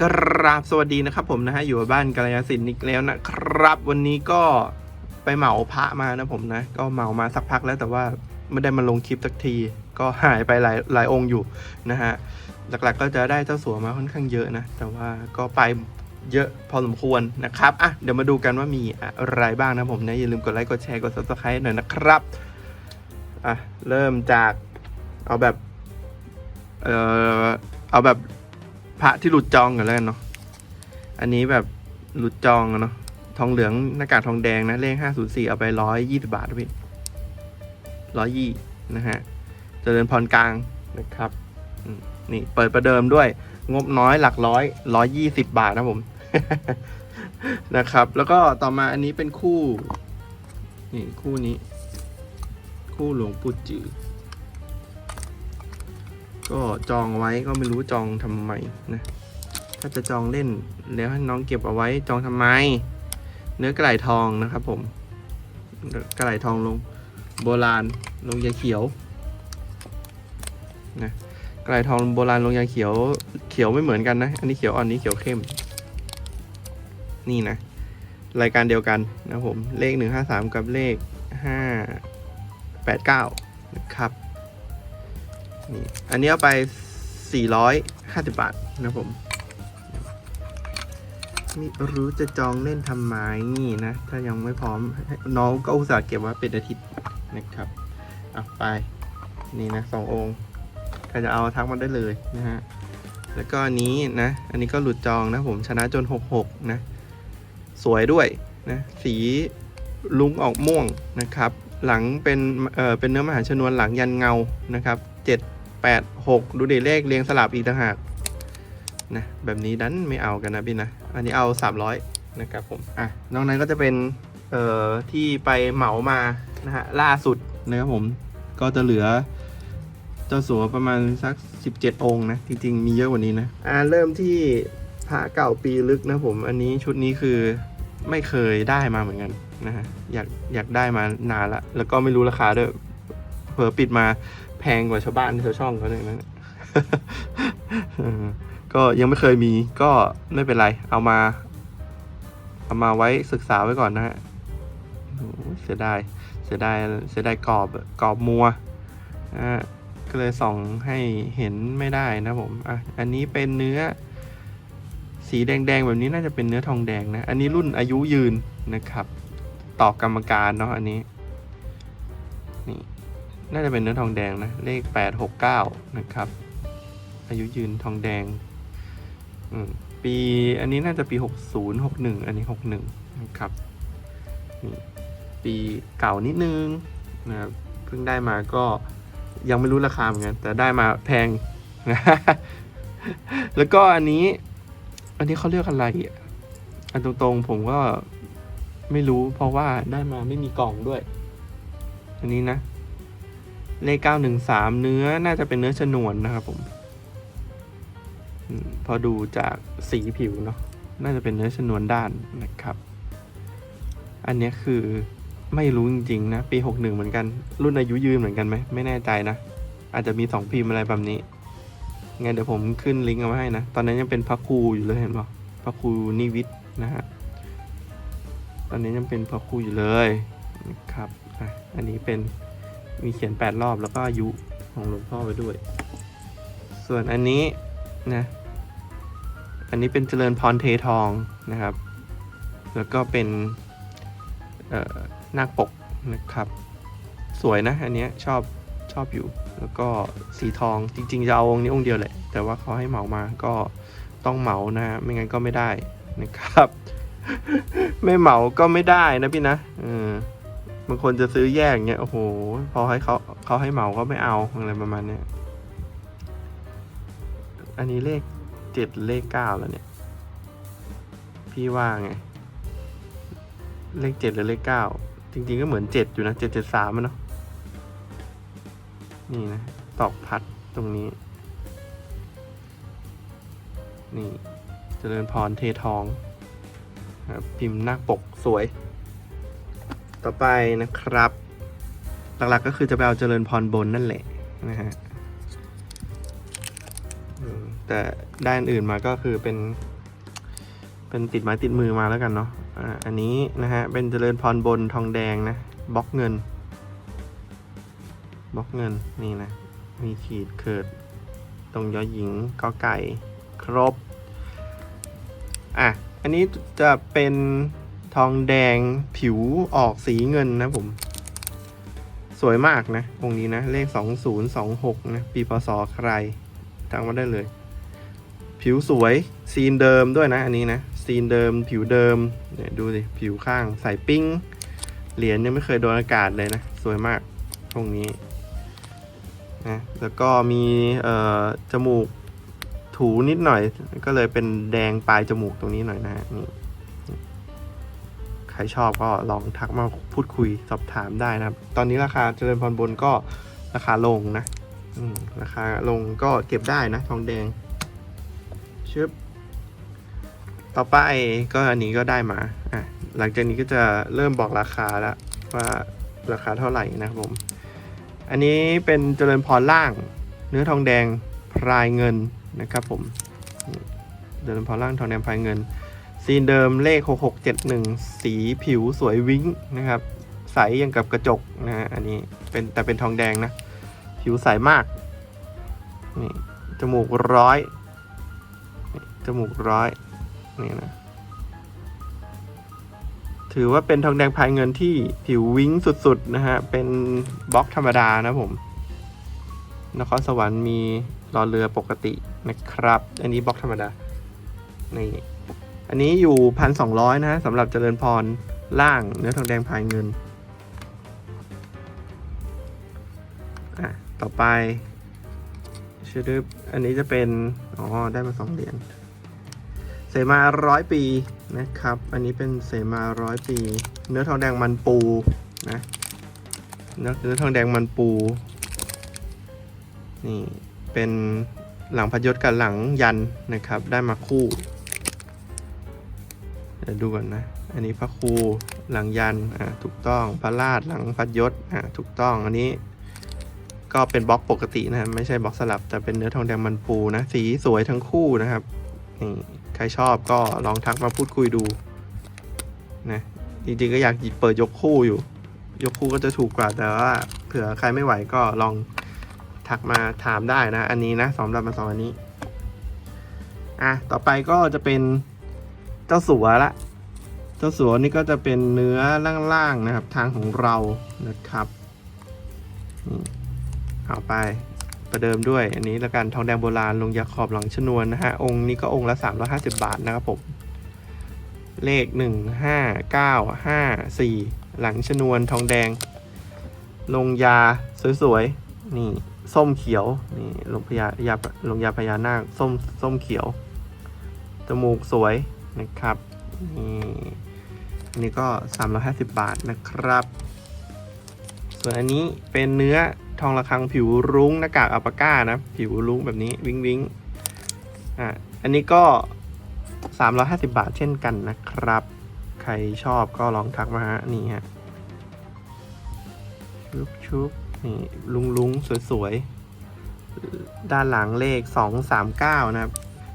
กราบสวัสดีนะครับผมนะฮะอยู่บ้านกัลยาสินอีกแล้วนะครับ วันนี้ก็ไปเหมาพระมานะผมนะ ก็เหมามาสักพักแล้วแต่ว่าไม่ได้มาลงคลิปสักที ก็หายไปหลายหลายองค์อยู่นะฮะหลักๆก็จะได้เจ้าสัวมาค่อนข้างเยอะนะ แต่ว่าก็ไปเยอะพอสมควรนะครับอะเดี๋ยวมาดูกันว่ามีอะไรบ้างนะผมนะอย่าลืมกดไลค์กดแชร์กด subscribe หน่อยนะครับอะเริ่มจากเอาแบบเอ่อเอาแบบ พระที่หลุดจองกันแล้วกันเนาะ อันนี้แบบหลุดจองอะเนาะ ทองเหลืองหน้ากากทองแดงนะเลขห้าศูนย์สี่เอาไปร้อยยี่สิบาทพี่ร้อยยี่นะฮะจเจริญพรกลางนะครับนี่เปิดประเดิมด้วย งบน้อยหลักร้อยร้อยยี่สิบบาทนะผม นะครับ แล้วก็ต่อมาอันนี้เป็นคู่ นี่คู่นี้ คู่หลวงปู่จือ ก็จองไว้ก็ไม่รู้จองทำไมนะ ถ้าจะจองเล่นแล้วให้น้องเก็บเอาไว้จองทำไม เนื้อกระไหลทองนะครับผม กระไหลทองลงโบราณลงยาเขียวนะกระไหลทองโบราณลงยาเขียว เขียวไม่เหมือนกันนะ อันนี้เขียวอ่อนนี้เขียวเข้ม นี่นะ รายการเดียวกันนะผม เลขหนึ่งห้าสามกับเลขห้าแปดเก้านะครับ นี่อันนี้เอาไป 450 บาทนะผม ไม่รู้จะจองเล่นทำไมนี่นะ ถ้ายังไม่พร้อม น้องก็อุตส่าห์เก็บไว้เป็นอาทิตย์นะครับอะไป นี่นะสององค์ใครจะเอาทักมาได้เลยนะฮะ แล้วก็อันนี้นะ อันนี้ก็หลุดจองนะผมชนะจน 66 นะ สวยด้วยนะ สีลุงออกม่วงนะครับ หลังเป็นเอ่อเป็นเนื้อมหาชนวนหลังยันเงานะครับ 7 8 6 ดูเดเลขเรียงสลับอีกต่างหากนะแบบนี้ดันไม่เอากันนะพี่นะ อันนี้เอา 300 นะครับผม อะนอกนั้นก็จะเป็น เอ่อ ที่ไปเหมามานะฮะล่าสุดนะครับผม ก็จะเหลือ เจ้าสัวประมาณสัก 17 องค์นะ จริง ๆ มีเยอะกว่านี้นะ อ่าเริ่มที่พระเก่าปีลึกนะผม อันนี้ชุดนี้คือไม่เคยได้มาเหมือนกันนะฮะอยากอยากได้มานานละ แล้วก็ไม่รู้ราคาด้วยเผลอปิดมา แพงกว่าชาวบ้านชาวช่องเขาเลยนะก็ยังไม่เคยมีก็ไม่เป็นไร เอามา เอามาไว้ศึกษาไว้ก่อนนะฮะเสียดายเสียดายเสียดายกรอบกรอบมัวนะฮะก็เลยส่องให้เห็นไม่ได้นะผมอะอันนี้เป็นเนื้อ สีแดงๆแบบนี้น่าจะเป็นเนื้อทองแดงนะ อันนี้รุ่นอายุยืนนะครับต่อกรรมการเนาะอันนี้ นี่ น่าจะเป็นเนื้อทองแดงนะ เลขแปดหกเก้านะครับ อายุยืนทองแดง ปีอันนี้น่าจะปีหกศูนย์หกหนึ่งอันนี้หกหนึ่งนะครับ ปีเก่านิดนึงนะครับเพิ่งได้มาก็ยังไม่รู้ราคาเหมือนกัน แต่ได้มาแพงนะแล้วก็อันนี้ อันนี้เขาเรียกอะไรอันตรงๆผมก็ไม่รู้เพราะว่าได้มาไม่มีกล่องด้วย อันนี้นะ เลขเก้าหนึ่งสามเนื้อน่าจะเป็นเนื้อชนวนนะครับผมพอดูจากสีผิวเนาะน่าจะเป็นเนื้อชนวนด้านนะครับ อันนี้คือไม่รู้จริงๆนะ ปีหกหนึ่งเหมือนกัน รุ่นอายุยืนเหมือนกันไหมไม่แน่ใจนะ อาจจะมีสองพิมพ์อะไรแบบนี้งั้นเดี๋ยวผมขึ้นลิงก์เอาไว้ให้นะ ตอนนั้นยังเป็นพระครูอยู่เลยเห็นปะพระครูนิวิทย์นะฮะตอนนี้ยังเป็นพระครูอยู่เลยนะครับอันนี้เป็น มีเขียน 8 รอบแล้วก็อายุของหลวงพ่อไว้ด้วย ส่วนอันนี้นะ อันนี้เป็นเจริญพรเททองนะครับ แล้วก็เป็นนาคปกนะครับ สวยนะ อันเนี้ยชอบชอบอยู่ แล้วก็สีทองจริงๆจะเอาองค์นี้องค์เดียวแหละ แต่ว่าเขาให้เหมามาก็ต้องเหมานะฮะไม่งั้นก็ไม่ได้นะครับ ไม่เหมาก็ไม่ได้นะพี่นะเออ บางคนจะซื้อแยกเงี้ยโอ้โห พอให้เขาเขาให้เหมาก็ไม่เอาอะไรประมาณเนี้ยอันนี้เลขเจ็ดเลขเก้าแล้วเนี่ย พี่ว่าไง เลขเจ็ดหรือเลขเก้าจริง ๆ ก็เหมือนเจ็ดอยู่นะเจ็ดเจ็ดสามเนาะนี่นะตอกพัดตรงนี้ นี่เจริญพรเททองครับพิมพ์หน้าปกสวย ต่อไปนะครับ หลักๆก็คือจะไปเอาเจริญพรบนนั่นแหละนะฮะแต่ด้อันอื่นมาก็คือเป็น เป็นติดไม้ติดมือมาแล้วกันเนาะอ่าอันนี้นะฮะเป็นเจริญพรบนทองแดงนะบล็อกเงินบล็อกเงินนี่นะ มีขีดเขิด ตรงยอหญิงกอไก่ ครบ อะ อันนี้จะเป็น ทองแดงผิวออกสีเงินนะผม สวยมากนะองค์นี้นะ เลข 2026 นะ ปีพศใครทักมาได้เลย ผิวสวยซีนเดิมด้วยนะ อันนี้นะ ซีนเดิมผิวเดิมเนี่ยดูสิผิวข้างใส่ปิ้ง เหรียญยังไม่เคยโดนอากาศเลยนะ สวยมากตรงนี้นะแล้วก็มีเอ่อจมูกถูนิดหน่อย ก็เลยเป็นแดงปลายจมูกตรงนี้หน่อยนะฮะนี่ ครชอบก็ลองทักมาพูดคุยสอบถามได้นะครับ ตอนนี้ราคาเจริญพรบนก็ราคาลงนะราคาลงก็เก็บได้นะทองแดงชึบต่อไปก็อันนี้ก็ได้มาอะหลังจากนี้ก็จะเริ่มบอกราคาแล้วว่าราคาเท่าไหร่นะครับผม อันนี้เป็นเจริญพรล่าง เนื้อทองแดงพรายเงินนะครับผม เจริญพรล่างทองแดงพรายเงิน ซีนเดิมเลข 6671 สีผิวสวยวิ้งนะครับ ใสอย่างกับกระจกนะฮะอันนี้เป็นแต่เป็นทองแดงนะ ผิวใสมาก นี่ จมูกร้อย จมูกร้อย นี่นะ ถือว่าเป็นทองแดงพายเงินที่ผิววิ้งสุด ๆ นะฮะ เป็นบล็อกธรรมดานะผม นครสวรรค์มีรอเรือปกตินะครับ อันนี้บล็อกธรรมดา นี่ อันนี้อยู่พันสองร้อยนะสำหรับเจริญพรล่างเนื้อทองแดงพายเงินอะต่อไปชื่อดึบอันนี้จะเป็น อ๋อ ได้มาสองเหรียญเสมาร้อยปีนะครับ อันนี้เป็นเสมาร้อยปี เนื้อทองแดงมันปูนะเนื้อเนื้อทองแดงมันปู นี่เป็นหลังพยศกับหลังยันนะครับ ได้มาคู่ ดี๋ยวดูก่อนนะ อันนี้พระครูหลังยันอ่าถูกต้องพระราชหลังพัดยศอ่าถูกต้องอันนี้ก็เป็นบล็อกปกตินะไม่ใช่บล็อกสลับแต่เป็นเนื้อทองแดงมันปูนะ สีสวยทั้งคู่นะครับนี่ใครชอบก็ลองทักมาพูดคุยดูนะจริงๆก็อยากหยิบเปิดยกคู่อยู่ ยกคู่ก็จะถูกกว่าแต่ว่าเผื่อใครไม่ไหวก็ลองทักมาถามได้นะ อันนี้นะสำหรับมาสองอันนี้อะต่อไปก็จะเป็น เจ้าสัวละ เจ้าสัวนี่ก็จะเป็นเนื้อล่างๆนะครับ ทางของเรานะครับเอาไปประเดิมด้วย อันนี้ละกันทองแดงโบราณลงยาขอบหลังชนวนนะฮะ องค์นี้ก็องค์ละ 350 บาทนะครับผม เลข 1 5 9 5 4 หลังชนวนทองแดง ลงยาสวยๆ นี่ ส้มเขียว นี่ลงพยายาลงยาพญานาคส้มส้มเขียว จมูกสวย นะครับนี่อันนี้ก็ 350 บาทนะครับ ส่วนอันนี้เป็นเนื้อทองระฆังผิวรุ้งหน้ากากอัลปาก้านะ ผิวรุ้งแบบนี้วิงวิงอะอันนี้ก็ 350 บาทเช่นกันนะครับ ใครชอบก็ลองทักมาฮะนี่ฮะชุบชุบนี่ลุงลุงสวยๆ ด้านหลังเลข 239 นะครับ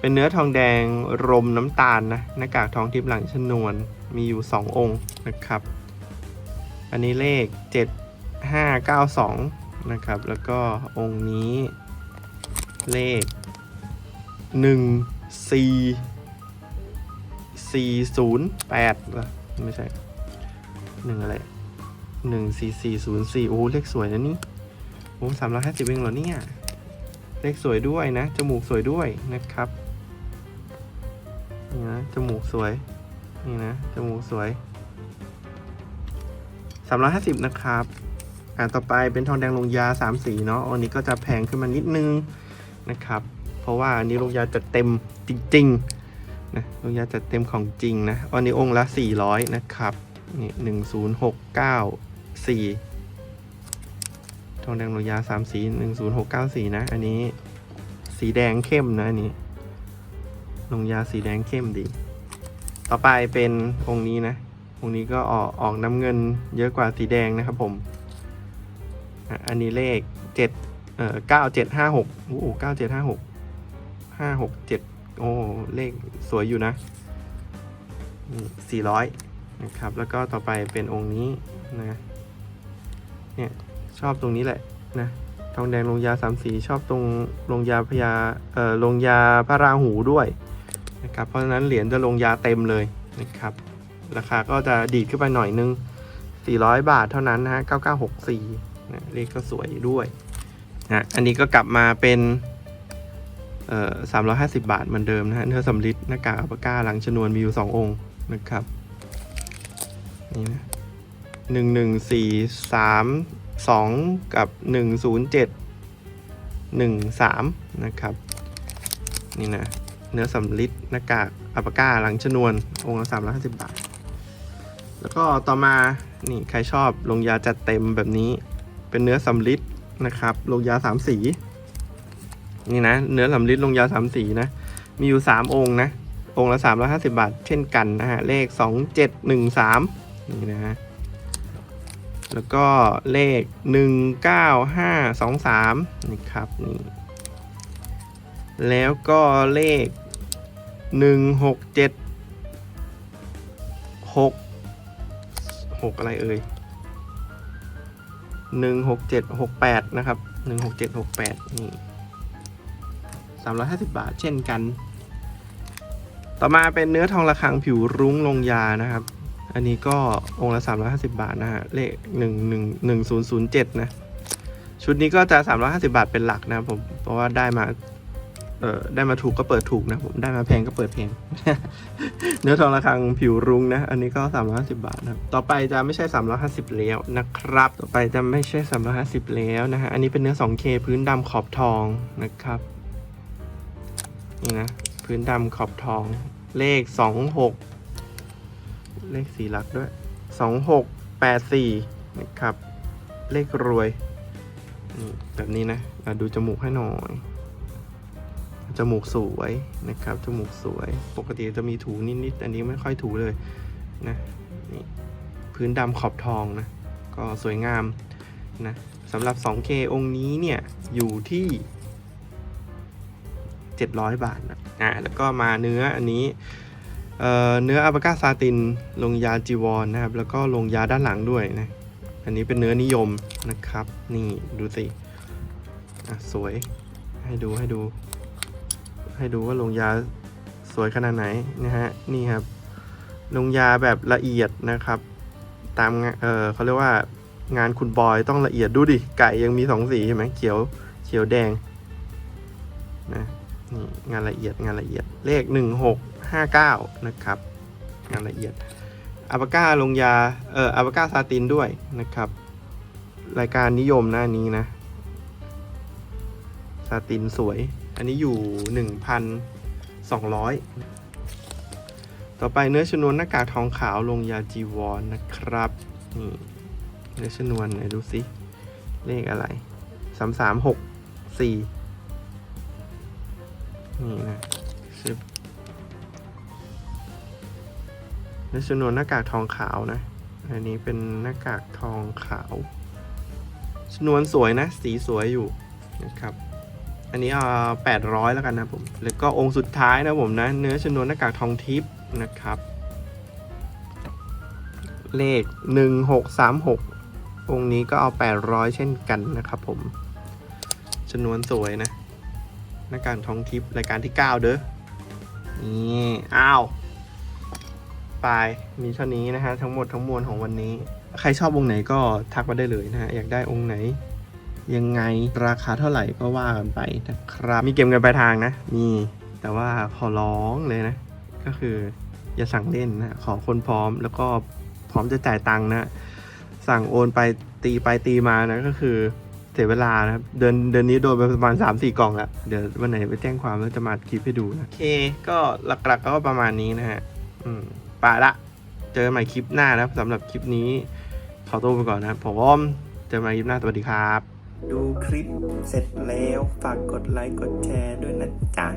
เป็นเนื้อทองแดงรมน้ำตาลนะหน้ากากทองทิพย์หลังชนวนมีอยู่ 2 องค์นะครับ อันนี้เลข 7592 นะครับ แล้วก็องค์นี้เลข1 4 408เหรอไม่ใช่หนึ่งอะไรหนึ่งสี่สี่ศูนย์สี่โอ้เลขสวยนะนี่โอ้สามร้อยห้าสิบเองเหรอเนี่ยเลขสวยด้วยนะ จมูกสวยด้วยนะครับ นี่นะจมูกสวย นี่นะจมูกสวยสามร้อยห้าสิบนะครับ อ่าต่อไปเป็นทองแดงลงยาสามสีเนาะอันนี้ก็จะแพงขึ้นมานิดนึงนะครับ เพราะว่าอันนี้ลงยาจะเต็มจริงๆนะลงยาจะเต็มของจริงนะอันนี้องค์ละสี่ร้อยนะครับนี่หนึ่งศูนย์หกเก้าสี่ทองแดงลงยาสามสีหนึ่งศูนย์หกเก้าสี่นะ อันนี้สีแดงเข้มนะอันนี้ ลงยาสีแดงเข้มดี ต่อไปเป็นองค์นี้นะ องค์นี้ก็ออกออกน้ำเงินเยอะกว่าสีแดงนะครับผมอันนี้เลขเจ็ดเอ่อเก้าเจ็ดห้าหกโอ้โหเก้าเจ็ดห้าหกห้าหกเจ็ดโอ้เลขสวยอยู่นะสี่ร้อยนะครับ แล้วก็ต่อไปเป็นองค์นี้นะเนี่ยชอบตรงนี้แหละนะทองแดงลงยาสามสีชอบตรงลงยาพญาเอ่อลงยาพระราหูด้วย นะครับเพราะฉะนั้นเหรียญจะลงยาเต็มเลยนะครับ ราคาก็จะดีดขึ้นไปหน่อยนึง 400 บาทเท่านั้นนะฮะ9964นะเลขก็สวยด้วยนะอันนี้ก็กลับมาเป็นเอ่อ350 บาทเหมือนเดิมนะฮะเนื้อสำลิดหน้ากากอัปก้าหลังชนวนมีอยู่ 2 องค์นะครับนี่นะหนึ่งหนึ่งสี่สามสองกับหนึ่งศูนย์เจ็ดหนึ่งสามนะครับ นี่นะ เนื้อสำลิดหน้ากากอัปก้าหลังชนวน องค์ละสามร้อยห้าสิบบาท แล้วก็ต่อมา นี่ใครชอบลงยาจัดเต็มแบบนี้ เป็นเนื้อสำลิดนะครับ ลงยาสามสี นี่นะ เนื้อสำลิดลงยาสามสีนะ มีอยู่สามองค์นะ องค์ละสามร้อยห้าสิบาท เช่นกันนะฮะ เลขสองเจ็ดหนึ่งสามนี่นะฮะแล้วก็เลขหนึ่งเก้าห้าสองสามนี่ครับนี่ แล้วก็เลขหนึ่งหกเจ็ดหกหกอะไรเอ่ยหนึ่งหกเจ็ดหกแปดนะครับหนึ่งหกเจ็ดหกแปดนี่สามร้อยห้าสิบบาทเช่นกัน ต่อมาเป็นเนื้อทองระฆังผิวรุ้งลงยานะครับ อันนี้ก็องค์ละ 350 บาทนะฮะ เลข 1 1 1 0 0 7 นะ ชุดนี้ก็จะ 350 บาทเป็นหลักนะผม เพราะว่าได้มา เออได้มาถูกก็เปิดถูกนะผมได้มาแพงก็เปิดแพง เนื้อทองระฆังผิวรุ้งนะ อันนี้ก็ 350 บาทนะครับต่อไปจะไม่ใช่ 350 แล้วนะครับ ต่อไปจะไม่ใช่ 350 แล้วนะฮะอันนี้เป็นเนื้อ 2K พื้นดำขอบทองนะครับนี่นะพื้นดำขอบทอง เลข 26 เลขสี่หลักด้วยสองหกแปดสี่นะครับ เลขรวยแบบนี้นะดูจมูกให้หน่อย จมูกสวยนะครับ จมูกสวย ปกติจะมีถูนิดๆ อันนี้ไม่ค่อยถูเลยนะนี่พื้นดำขอบทองนะ ก็สวยงามนะสำหรับ 2K องค์นี้เนี่ย อยู่ที่ 700 บาทนะอะแล้วก็มาเนื้ออันนี้เเนื้ออัลปาก้าซาติน ลงยาจีวรนนะครับ แล้วก็ลงยาด้านหลังด้วยนะ อันนี้เป็นเนื้อนิยมนะครับ นี่ดูสิ อะ สวย ให้ดูให้ดู ให้ดูว่าลงยาสวยขนาดไหนนะฮะนี่ครับ ลงยาแบบละเอียดนะครับ ตามเออเขาเรียกว่างานคุณบอยต้องละเอียดดูดิไก่ยังมีสองสีใช่ไหมเขียวเขียวแดงนะนี่งานละเอียดงานละเอียดเลข 1659 นะครับ งานละเอียดอัปาก้าลงยาเอออัปาก้าซาตินด้วยนะครับ รายการนิยมหน้านี้นะซาตินสวย อันนี้อยู่ 1,200 ต่อไปเนื้อชนวนหน้ากากทองขาวลงยาจีวรนนะครับนี่เนื้อชนวนไหนดูสิ เลขอะไร 3364นี่นะชึบและชนวนหน้ากากทองขาวนะ อันนี้เป็นหน้ากากทองขาวชนวนสวยนะ สีสวยอยู่นะครับ อันนี้เอาแปดร้อยแล้วกันนะผมแล้วก็องค์สุดท้ายนะผมนะเนื้อชนวนหน้ากากทองทิพย์นะครับ เลขหนึ่งหกสามหกองค์นี้ก็เอาแปดร้อยเช่นกันนะครับผมชนวนสวยนะหน้าการท้องทิพย์รายการที่9เด้อนี่อ้าวไปมีเท่านี้นะฮะทั้งหมดทั้งมวลของวันนี้ ใครชอบองค์ไหนก็ทักมาได้เลยนะฮะอยากได้องค์ไหน ยังไงราคาเท่าไหร่ก็ว่ากันไปนะครับ มีเกมกันปลายทางนะ มีแต่ว่าขอร้องเลยนะ ก็คืออย่าสั่งเล่นนะขอคนพร้อมแล้วก็พร้อมจะจ่ายตังค์นะ สั่งโอนไปตีไปตีมานะก็คือเสียเวลานะครับเดือนเดือนนี้โดนไปประมาณ 3 4 กล่องแล้ว เดี๋ยววันไหนไปแจ้งความแล้วจะมาคลิปให้ดูนะ โอเค ก็หลักๆก็ประมาณนี้นะฮะอืมไปละ เจอกันใหม่คลิปหน้านะครับสำหรับคลิปนี้ ขอตัวไปก่อนนะครับผมเจอกันใหม่คลิปหน้าสวัสดีครับ ดูคลิปเสร็จแล้วฝากกดไลค์กดแชร์ด้วยนะจ๊ะ